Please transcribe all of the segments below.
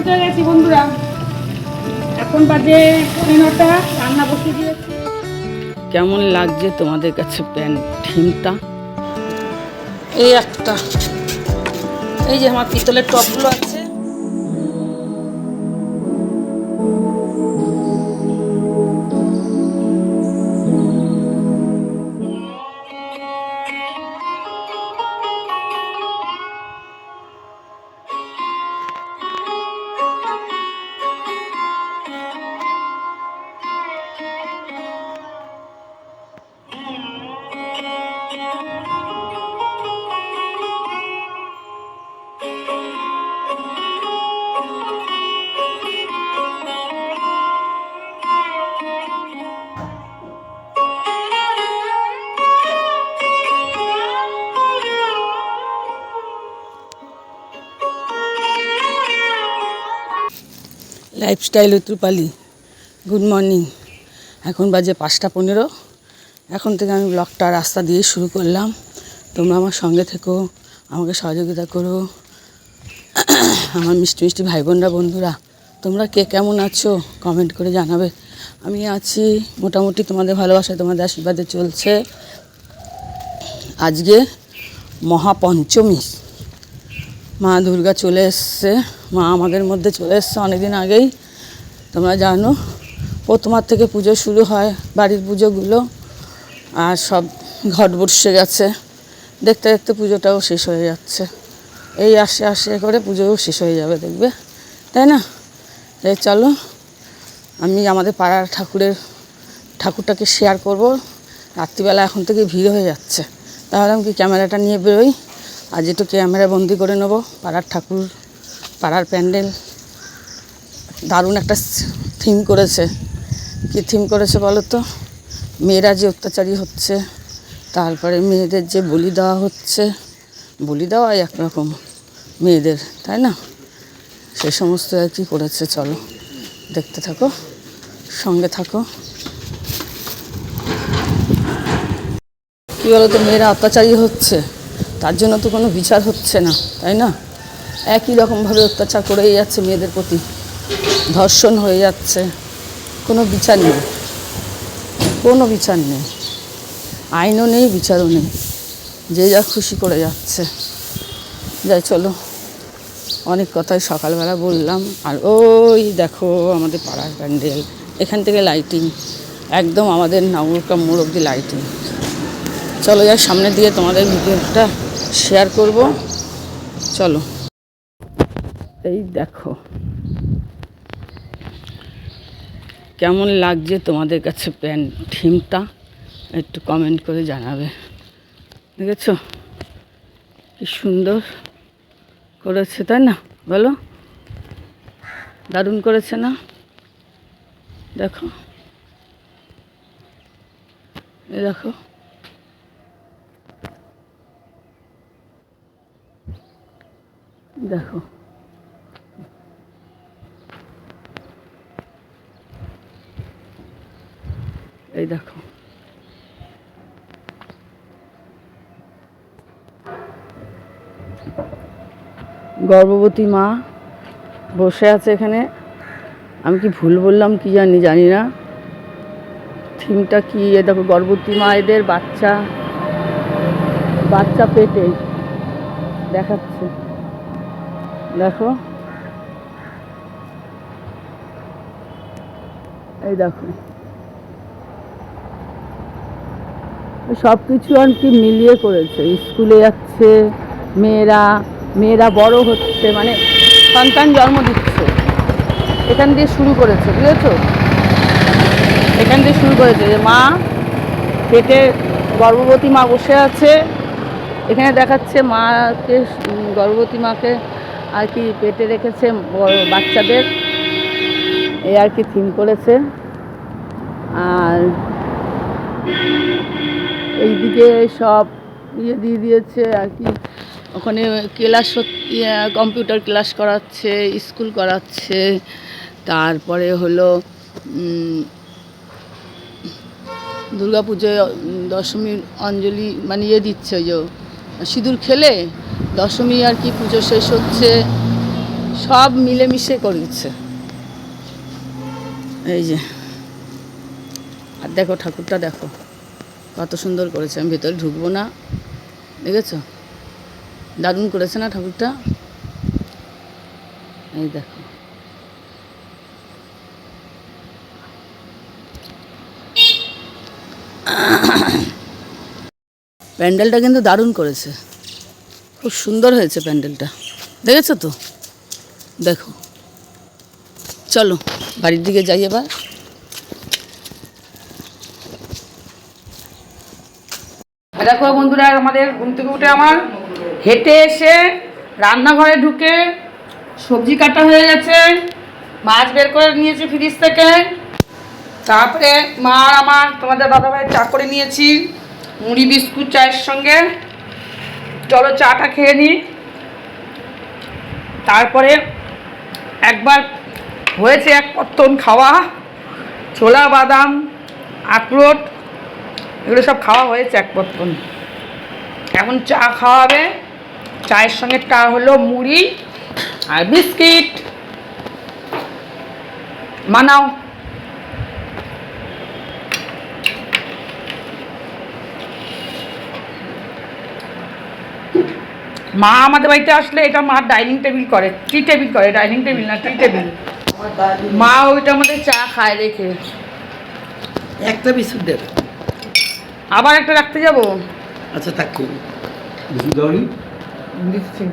উঠে গেছি বন্ধুরা। এখন বাজে নটা রান্না বসে দিয়েছি। কেমন লাগছে তোমাদের কাছে প্যান্ট ঠিমটা এই একটা। এই যে আমার পিতলের টপগুলো আছে। লাইফস্টাইল উত্তরপালি গুড মর্নিং এখন বাজে পাঁচটা পনেরো। এখন থেকে আমি ব্লগটা রাস্তা দিয়ে শুরু করলাম। তোমরা আমার সঙ্গে থেকো, আমাকে সহযোগিতা করো। আমার মিষ্টি মিষ্টি ভাই বোনরা বন্ধুরা, তোমরা কে কেমন আছো? কমেন্ট করে জানাবে। আমি আছি, মোটামুটি তোমাদের ভালোবাসা তোমাদের আশীর্বাদে চলছে। আজকে মহাপঞ্চমী। মা দুর্গা চলে এসছে। মা আমাদের মধ্যে চলে এসছে অনেকদিন আগেই। তোমরা জানো, প্রথমার থেকে পুজো শুরু হয় বাড়ির পুজোগুলো আর সব ঘট বসে গেছে। দেখতে দেখতে পুজোটাও শেষ হয়ে যাচ্ছে। এই আসে আসে করে পুজোও শেষ হয়ে যাবে, দেখবে? তাই না? এই চলো, আমি আমাদের পাড়ার ঠাকুরের, ঠাকুরটাকে শেয়ার করব। রাত্রিবেলা এখন থেকে ভিড় হয়ে যাচ্ছে। তাহলে আমি কি ক্যামেরাটা নিয়ে বেরোই? আজ একটু ক্যামেরা বন্দি করে নেব, পাড়ার ঠাকুর, পাড়ার প্যান্ডেল। দারুণ একটা থিম করেছে। কী থিম করেছে বলো তো? মেয়েরা যে অত্যাচারী হচ্ছে, তারপরে মেয়েদের যে বলি দেওয়া হচ্ছে, বলি দেওয়াই একরকম মেয়েদের, তাই না? সে সমস্ত আর কি করেছে, চলো। দেখতে থাকো, সঙ্গে থাকো। কী বলো তো, মেয়েরা অত্যাচারী হচ্ছে? তার জন্য তো কোনো বিচার হচ্ছে না, তাই না? একই রকমভাবে অত্যাচার করেই যাচ্ছে মেয়েদের প্রতি। ধর্ষণ হয়ে যাচ্ছে। কোনো বিচার নেই। কোনো বিচার নেই। আইনও নেই, বিচারও নেই। যে যা খুশি করে যাচ্ছে। যাই, চলো। অনেক কথাই সকালবেলা বললাম। আর ওই দেখো আমাদের পাড়ার প্যান্ডেল। এখান থেকে লাইটিং। একদম আমাদের নগরকা মোড় অব্দি লাইটিং। চলো যাই সামনে দিয়ে তোমাদের ভিডিওটা শেয়ার করব। চলো। এই দেখো। কেমন লাগছে তোমাদের কাছে প্যান্ট থিমটা? একটু কমেন্ট করে জানাবে। দেখেছ? কি সুন্দর করেছে, তাই না? বলো। দারুণ করেছে না? দেখো। দেখো। দেখো। এই দেখো। গর্ভবতী মা বসে আছে এখানে। আমি কি ভুল বললাম কি জানি জানি না। থিমটা কি? এ দেখো, গর্ভবতী মা এদের বাচ্চা বাচ্চা পেটে দেখাচ্ছে। দেখো। এই দেখো। সব কিছু আর কি মিলিয়ে করেছে। স্কুলে যাচ্ছে, মেয়েরা মেয়েরা বড় হচ্ছে মানে সন্তান জন্ম দিচ্ছে। এখান দিয়ে শুরু করেছে, বুঝেছ? এখান দিয়ে শুরু করেছে যে মা পেটে গর্ভবতী মা বসে আছে। এখানে দেখাচ্ছে মাকে গর্ভবতী মাকে আর কি পেটে রেখেছে বাচ্চাদের। এই আর কি থিম করেছে। আর এইদিকে সব ইয়ে দিয়ে দিয়েছে আর কি। ওখানে ক্লাস কম্পিউটার ক্লাস করাচ্ছে, স্কুল করাচ্ছে। তারপরে হলো দুর্গা পুজোয় দশমীর অঞ্জলি মানে ইয়ে দিচ্ছে ওই যে, সিঁদুর খেলে? দশমী আর কি পুজো শেষ হচ্ছে, সব মিলেমিশে করেছে। এই যে, আর দেখো, ঠাকুরটা দেখো, কত সুন্দর করেছে, আমি ভেতরে ঢুকবো না, দেখেছ? দারুণ করেছে না ঠাকুরটা? এই দেখো। প্যান্ডেলটা কিন্তু দারুণ করেছে। খুব সুন্দর হয়েছে প্যান্ডেলটা। দেখেছ তো? দেখো। চলো, বাড়ির দিকে যাই এবার। দেখো বন্ধুরা, আমাদের ঘুম থেকে উঠে আমার হেঁটে এসে রান্নাঘরে ঢুকে সবজি কাটা হয়ে গেছে, মাছ বের করে নিয়েছি ফ্রিজ থেকে। তারপরে মা আর আমার তোমাদের দাদাভাই চা করে নিয়েছি, মুড়ি বিস্কুট চায়ের সঙ্গে। চলো চাটা খেয়ে নিই তারপরে একবার হয়েছে এক পত্তন খাওয়া, ছোলা, বাদাম, আখরোট, এগুলো সব খাওয়া হয়েছে এক পত্তন এখন চা খাওয়াবে। চায়ের সঙ্গে চা হলো মুড়ি আর বিস্কিট। মানাও মা আমাদের বাড়িতে আসলে এটা মা ডাইনিং টেবিল করে টি টেবিল করে ডাইনিং টেবিল না টি টেবিল। মা ওইটার মধ্যে চা খায় রেখে। একটা বিস্কুট দেবে আবার একটা রাখতে যাব? আচ্ছা থাক। দিচ্ছি।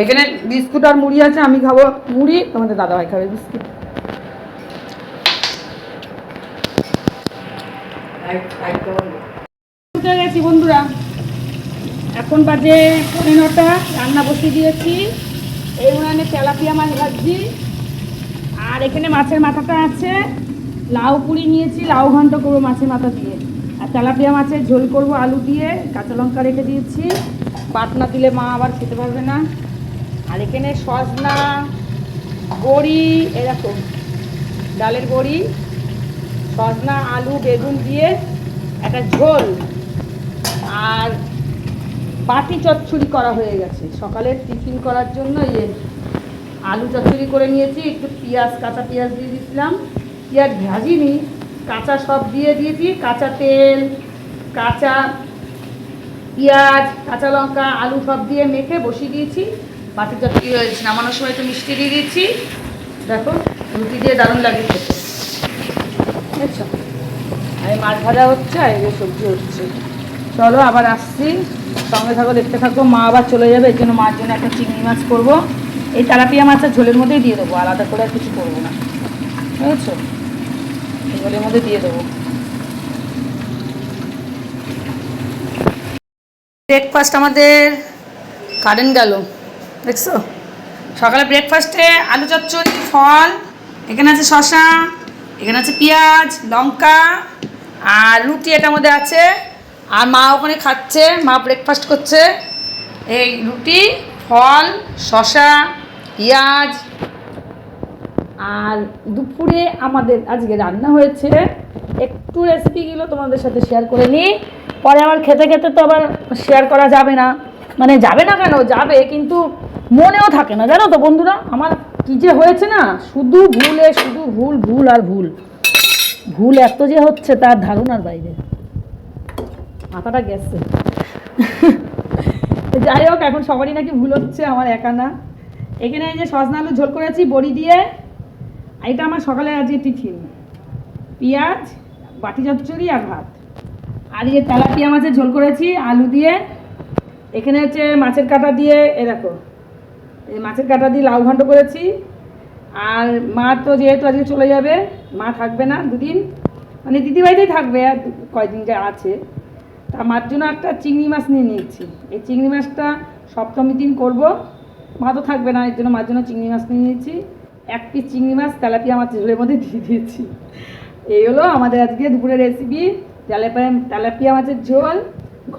এখানে বিস্কুট আর মুড়ি আছে আমি খাব। মুড়ি তোমাদের দাদাভাই খাবে বিস্কুট উঠে গেছি বন্ধুরা এখন বাজে পৌনে নটা, রান্না বসিয়ে দিয়েছি। এই উনানে তেলাপিয়া মাছ ভাজছি। আর এখানে মাছের মাথাটা আছে। লাউ পুরি নিয়েছি, লাউ ঘন্ট করব মাছের মাথা দিয়ে। আর তেলাপিয়া মাছের ঝোল করব আলু দিয়ে, কাঁচা লঙ্কা রেখে দিয়েছি। বাটনা দিলে মা আবার খেতে পারবে না। আর এখানে সজনা, বড়ি এরকম ডালের বড়ি, সজনা, আলু, বেগুন দিয়ে একটা ঝোল। আর বাটি চচ্চড়ি করা হয়ে গেছে। সকালের টিফিন করার জন্য ইয়ে আলু চচ্চড়ি করে নিয়েছি, একটু পেঁয়াজ, কাঁচা পেঁয়াজ দিয়ে দিয়েছিলাম। পেঁয়াজ ভাজিনি, কাঁচা সব দিয়ে দিয়েছি, কাঁচা তেল, কাঁচা পেঁয়াজ, কাঁচা লঙ্কা, আলু সব দিয়ে মেখে বসিয়ে দিয়েছি। বাটি চচ্চড়ি হয়েছে নামানোর সময় একটু মিষ্টি দিয়ে দিয়েছি। দেখো, রুটি দিয়ে দারুণ লাগে খেতে। বুঝছ মাছ ভাজা হচ্ছে আর সবজি হচ্ছে। চলো আবার আসছি। সঙ্গে থাকো, দেখতে থাকো, মা আবার চলে যাবে, এর জন্য মার জন্য একটা চিংড়ি মাছ করব। এই তেলাপিয়া মাছের ঝোলের মধ্যেই দিয়ে দেবো, আলাদা করে আর কিছু করব না। বুঝেছ? ঝোলের মধ্যে দিয়ে দেবো। ব্রেকফাস্ট আমাদের কারেন্ট গেল, দেখছ? সকালে ব্রেকফাস্টে আলু চচ্চড়ি, ফল, এখানে আছে শশা এখানে আছে পেঁয়াজ, লঙ্কা, আর রুটি এটার মধ্যে আছে আর মা ওখানে খাচ্ছে, মা ব্রেকফাস্ট করছে। এই রুটি, ফল শশা পেঁয়াজ আর দুপুরে আমাদের আজকে রান্না হয়েছে। একটু রেসিপিগুলো তোমাদের সাথে শেয়ার করে নিই। পরে আমার খেতে খেতে তো আবার শেয়ার করা যাবে না। মানে যাবে না কেন? যাবে, কিন্তু মনেও থাকে না। জানো তো বন্ধুরা, আমার কী যে হয়েছে না? শুধু ভুলে, শুধু ভুল ভুল আর ভুল। ভুল এত যে হচ্ছে, তার ধারণার বাইরে। মাথাটা গেছে। যাই হোক এখন সবারই নাকি ভুল হচ্ছে, আমার একা না। এখানে এই যে সজনা আলু ঝোল করেছি, বড়ি দিয়ে। এটা আমার সকালে আজকে টিফিন। পেঁয়াজ, বাটি চচ্চড়ি আর ভাত। আর এই তেলাপিয়া মাছের ঝোল করেছি, আলু দিয়ে। এখানে হচ্ছে মাছের কাঁটা দিয়ে, এ দেখো, এই মাছের কাঁটা দিয়ে লাউ ঘন্ট করেছি। আর মা তো যেহেতু আজকে চলে যাবে, মা থাকবে না দুদিন। মানে দিদিবাড়িতেই থাকবে আর কয়দিন যা আছে। তা মার জন্য একটা চিংড়ি মাছ নিয়ে নিয়েছি। এই চিংড়ি মাছটা সপ্তমী দিন করব। তো থাকবে না, এর জন্য মার জন্য চিংড়ি মাছ নিয়ে নিয়েছি। এক পিস চিংড়ি মাছ, তেলাপিয়া মাছের ঝোলের মধ্যে দিয়ে দিয়েছি। এই হলো আমাদের আজকে দুপুরের রেসিপি তেলাপিয়া তেলাপিয়া মাছের ঝোল,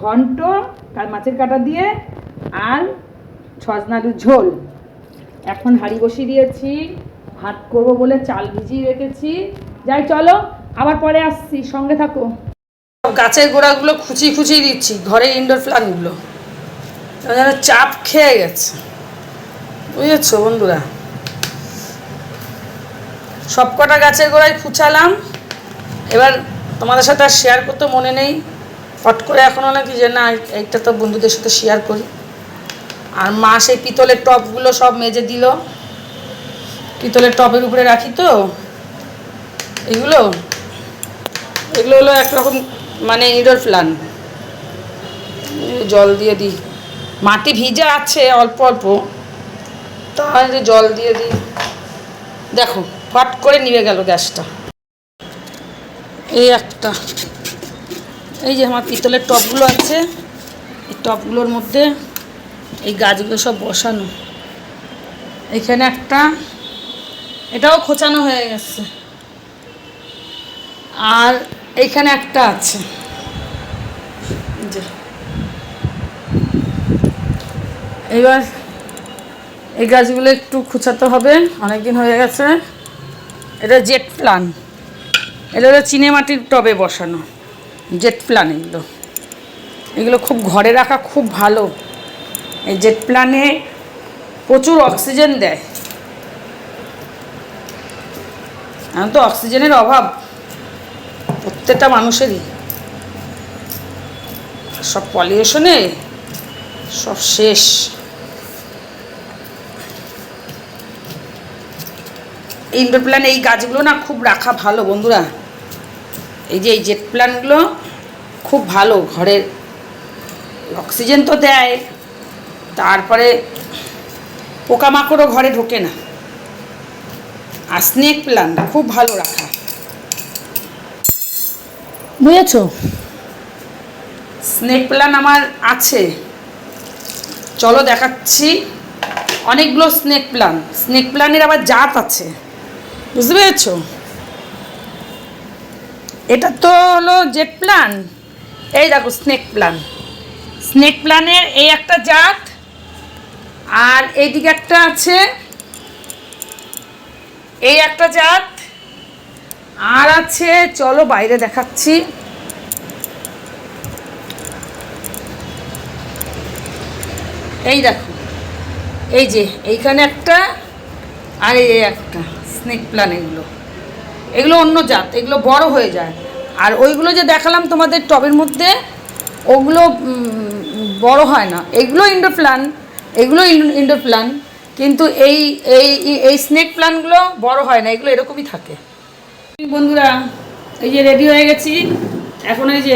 ঘন্ট আর মাছের কাঁটা দিয়ে, আর সজনালুর ঝোল। এখন হাঁড়ি বসিয়ে দিয়েছি। ভাত করব বলে চাল ভিজিয়ে রেখেছি। যাই, চলো, আবার পরে আসছি। সঙ্গে থাকো। গাছের গোড়াগুলো খুচি খুচিয়ে দিচ্ছি, ঘরের ইনডোর প্লান্টগুলো। যেন চাপ খেয়ে গেছে। বুঝেছ বন্ধুরা? সব কটা গাছের গোড়ায় খুঁচালাম। এবার তোমাদের সাথে আর শেয়ার করতে মনে নেই। ফট করে এখন অনেক যে না, এইটা তো বন্ধুদের সাথে শেয়ার করি। আর মা সেই পিতলের টপগুলো সব মেজে দিল। পিতলের টপের উপরে রাখি তো। এগুলো? এগুলো হলো একরকম মানে ইনডোর প্ল্যান জল দিয়ে দিই। মাটি ভিজা আছে, অল্প অল্প। তাহলে জল দিয়ে দিই। দেখো, ফট করে নিভে গেল গ্যাসটা। এই একটা। এই যে আমার পিতলের টপগুলো আছে, এই টপগুলোর মধ্যে এই গাছগুলো সব বসানো। এখানে একটা, এটাও খোঁচানো হয়ে গেছে। আর এইখানে একটা আছে। এবার এই গাছগুলো একটু খুঁচাতে হবে অনেক দিন হয়ে গেছে। এটা জেট প্লান। এটা হলো চিনে মাটির টবে বসানো জেট প্লান এগুলো। এগুলো খুব ঘরে রাখা খুব ভালো। এই জেট প্লানে প্রচুর অক্সিজেন দেয়। এখন তো অক্সিজেনের অভাব। প্রত্যেকটা মানুষেরই। সব পলিউশনে সব শেষ। ইনডোর প্ল্যান এই গাছগুলো না খুব রাখা ভালো বন্ধুরা। এই যে এই জেট প্ল্যানগুলো খুব ভালো ঘরের অক্সিজেন তো দেয়, তারপরে পোকামাকড়ও ঘরে ঢোকে না। আর স্নেক প্ল্যান খুব ভালো রাখা। বুঝেছ? স্নেক প্ল্যান আমার আছে। চলো দেখাচ্ছি। অনেকগুলো স্নেক প্ল্যান। স্নেক প্ল্যানের আবার জাত আছে। বুঝতে পেরেছ? এটা তো হলো জেট প্ল্যান। এই দেখো, স্নেক প্ল্যান। স্নেক প্ল্যানের এই একটা জাত, আর এইদিকে একটা আছে। এই একটা জাত আর আছে, চলো বাইরে দেখাচ্ছি। এই দেখো, এই যে এইখানে একটা, আর এই একটা, স্নেক প্ল্যান এগুলো। এগুলো অন্য জাত, এগুলো বড় হয়ে যায়। আর ওইগুলো যে দেখালাম তোমাদের টবের মধ্যে, ওগুলো বড় হয় না। এগুলো ইন্ডোর প্ল্যান এগুলো ইন্ডোর প্ল্যান কিন্তু এই এই এই স্নেক প্ল্যানগুলো বড় হয় না, এগুলো এরকমই থাকে। বন্ধুরা এই যে রেডি হয়ে গেছি। এখন এই যে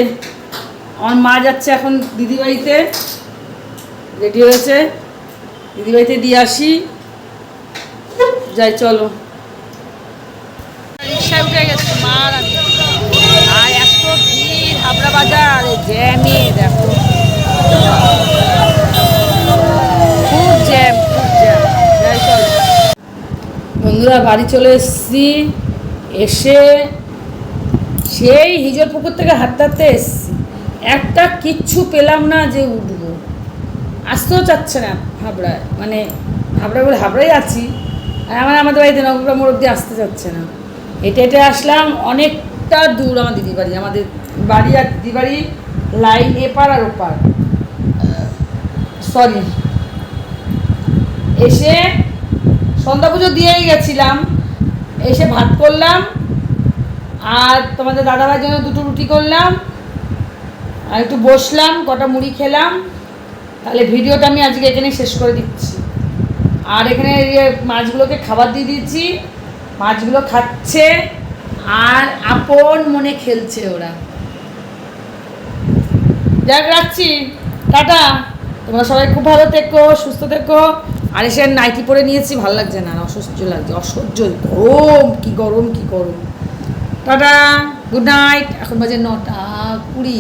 আমার মা যাচ্ছে এখন দিদিবাড়িতে। রেডি হয়েছে। দিদিবাড়িতে দিয়ে আসি। যাই চলো। রিক্সায় উঠে গেছে মা আর এত ভিড় হাবড়া বাজার জ্যামে দেখো। খুব জ্যাম খুব জ্যাম যাই চলো। বন্ধুরা বাড়ি চলে এসেছি। এসে সেই হিজল পুকুর থেকে হাঁটতে এসেছি। একটা কিচ্ছু পেলাম না যে উঠবো। আসতেও চাচ্ছে না হাবড়ায়। মানে হাবড়া বলে হাবড়ায় আছি। আর আমার আমাদের বাড়িতে নবগ্রাম মোড় অব্দি আসতে চাচ্ছে না। হেঁটে হেঁটে আসলাম, অনেকটা দূর আমার দিদি বাড়ি আমাদের বাড়ি আর দিদি বাড়ি লাইন এপার আর ওপার। সরি এসে সন্ধ্যা পুজো দিয়েই গেছিলাম। এসে ভাত করলাম, আর তোমাদের দাদাভাইয়ের জন্য দুটো রুটি করলাম, আর একটু বসলাম, কটা মুড়ি খেলাম, তাহলে ভিডিওটা আমি আজকে এখানে শেষ করে দিচ্ছি। আর এখানে মাছগুলোকে খাবার দিয়ে দিয়েছি, মাছগুলো খাচ্ছে, আর আপন মনে খেলছে ওরা। যাক, রাখছি। টাটা। তোমরা সবাই খুব ভালো থেকো, সুস্থ থেকো। আর এসে নাইটি পরে নিয়েছি, ভালো লাগছে না অসহ্য লাগছে, অসহ্য গরম, কি গরম কি গরম। টাটা গুড নাইট এখন বাজে নটা কুড়ি।